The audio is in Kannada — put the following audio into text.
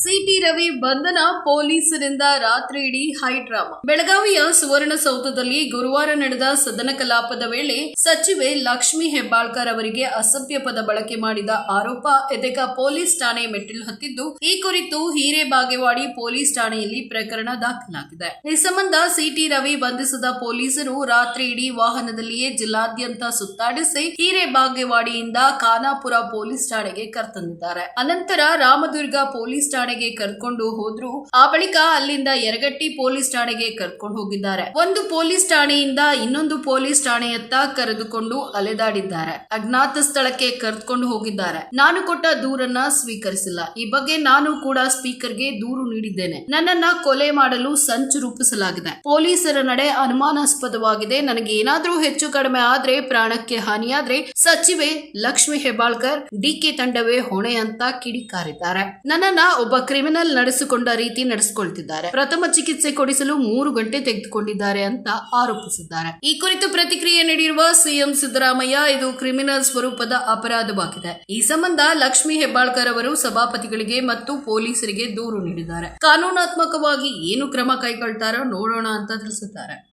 ಸಿಟಿ ರವಿ ಬಂಧನ ಪೊಲೀಸರಿಂದ ರಾತ್ರಿ ಇಡೀ ಹೈ ಡ್ರಾಮಾ. ಬೆಳಗಾವಿಯ ಸುವರ್ಣಸೌಧದಲ್ಲಿ ಗುರುವಾರ ನಡೆದ ಸದನ ಕಲಾಪದ ವೇಳೆ ಸಚಿವೆ ಲಕ್ಷ್ಮಿ ಹೆಬ್ಬಾಳ್ಕರ್ ಅವರಿಗೆ ಅಸಭ್ಯ ಪದ ಬಳಕೆ ಮಾಡಿದ ಆರೋಪ ಎದೆಕ ಪೊಲೀಸ್ ಠಾಣೆ ಮೆಟ್ಟಿಲು ಹತ್ತಿದ್ದು, ಈ ಕುರಿತು ಹಿರೇಬಾಗೇವಾಡಿ ಪೊಲೀಸ್ ಠಾಣೆಯಲ್ಲಿ ಪ್ರಕರಣ ದಾಖಲಾಗಿದೆ. ಈ ಸಂಬಂಧ ಸಿಟಿ ರವಿ ಬಂಧಿಸಿದ ಪೊಲೀಸರು ರಾತ್ರಿ ಇಡೀ ವಾಹನದಲ್ಲಿಯೇ ಜಿಲ್ಲಾದ್ಯಂತ ಸುತ್ತಾಡಿಸಿ ಹಿರೇಬಾಗೇವಾಡಿಯಿಂದ ಖಾನಾಪುರ ಪೊಲೀಸ್ ಠಾಣೆಗೆ ಕರೆತಂದಿದ್ದಾರೆ. ಅನಂತರ ರಾಮದುರ್ಗ ಪೊಲೀಸ್ ಠಾಣೆಗೆ ಕರ್ಕೊಂಡು ಹೋದ್ರು. ಆ ಬಳಿಕ ಅಲ್ಲಿಂದ ಯರಗಟ್ಟಿ ಪೊಲೀಸ್ ಠಾಣೆಗೆ ಕರ್ಕೊಂಡು ಹೋಗಿದ್ದಾರೆ. ಒಂದು ಪೊಲೀಸ್ ಠಾಣೆಯಿಂದ ಇನ್ನೊಂದು ಪೊಲೀಸ್ ಠಾಣೆಯತ್ತ ಕರೆದುಕೊಂಡು ಅಲೆದಾಡಿದ್ದಾರೆ. ಅಜ್ಞಾತ ಸ್ಥಳಕ್ಕೆ ಕರೆದುಕೊಂಡು ಹೋಗಿದ್ದಾರೆ. ನಾನು ಕೊಟ್ಟ ದೂರನ್ನ ಸ್ವೀಕರಿಸಿಲ್ಲ. ಈ ಬಗ್ಗೆ ನಾನು ಕೂಡ ಸ್ಪೀಕರ್ಗೆ ದೂರು ನೀಡಿದ್ದೇನೆ. ನನ್ನನ್ನ ಕೊಲೆ ಮಾಡಲು ಸಂಚು ರೂಪಿಸಲಾಗಿದೆ. ಪೊಲೀಸರ ನಡೆ ಅನುಮಾನಾಸ್ಪದವಾಗಿದೆ. ನನಗೆ ಏನಾದ್ರೂ ಹೆಚ್ಚು ಕಡಿಮೆ ಆದ್ರೆ ಪ್ರಾಣಕ್ಕೆ ಹಾನಿಯಾದ್ರೆ ಸಚಿವೆ ಲಕ್ಷ್ಮಿ ಹೆಬ್ಬಾಳ್ಕರ್ ಡಿಕೆ ತಂಡವೇ ಹೊಣೆ ಅಂತ ಕಿಡಿಕಾರಿದ್ದಾರೆ. ನನ್ನನ್ನ ಒಬ್ಬ ಕ್ರಿಮಿನಲ್ ನಡೆಸಿಕೊಂಡ ರೀತಿ ನಡೆಸಿಕೊಳ್ತಿದ್ದಾರೆ. ಪ್ರಥಮ ಚಿಕಿತ್ಸೆ ಕೊಡಿಸಲು ಮೂರು ಗಂಟೆ ತೆಗೆದುಕೊಂಡಿದ್ದಾರೆ ಅಂತ ಆರೋಪಿಸಿದ್ದಾರೆ. ಈ ಕುರಿತು ಪ್ರತಿಕ್ರಿಯೆ ನೀಡಿರುವ ಸಿಎಂ ಸಿದ್ದರಾಮಯ್ಯ, ಇದು ಕ್ರಿಮಿನಲ್ ಸ್ವರೂಪದ ಅಪರಾಧವಾಗಿದೆ. ಈ ಸಂಬಂಧ ಲಕ್ಷ್ಮಿ ಹೆಬ್ಬಾಳ್ಕರ್ ಅವರು ಸಭಾಪತಿಗಳಿಗೆ ಮತ್ತು ಪೊಲೀಸರಿಗೆ ದೂರು ನೀಡಿದ್ದಾರೆ. ಕಾನೂನಾತ್ಮಕವಾಗಿ ಏನು ಕ್ರಮ ಕೈಗೊಳ್ತಾರೋ ನೋಡೋಣ ಅಂತ ತಿಳಿಸಿದ್ದಾರೆ.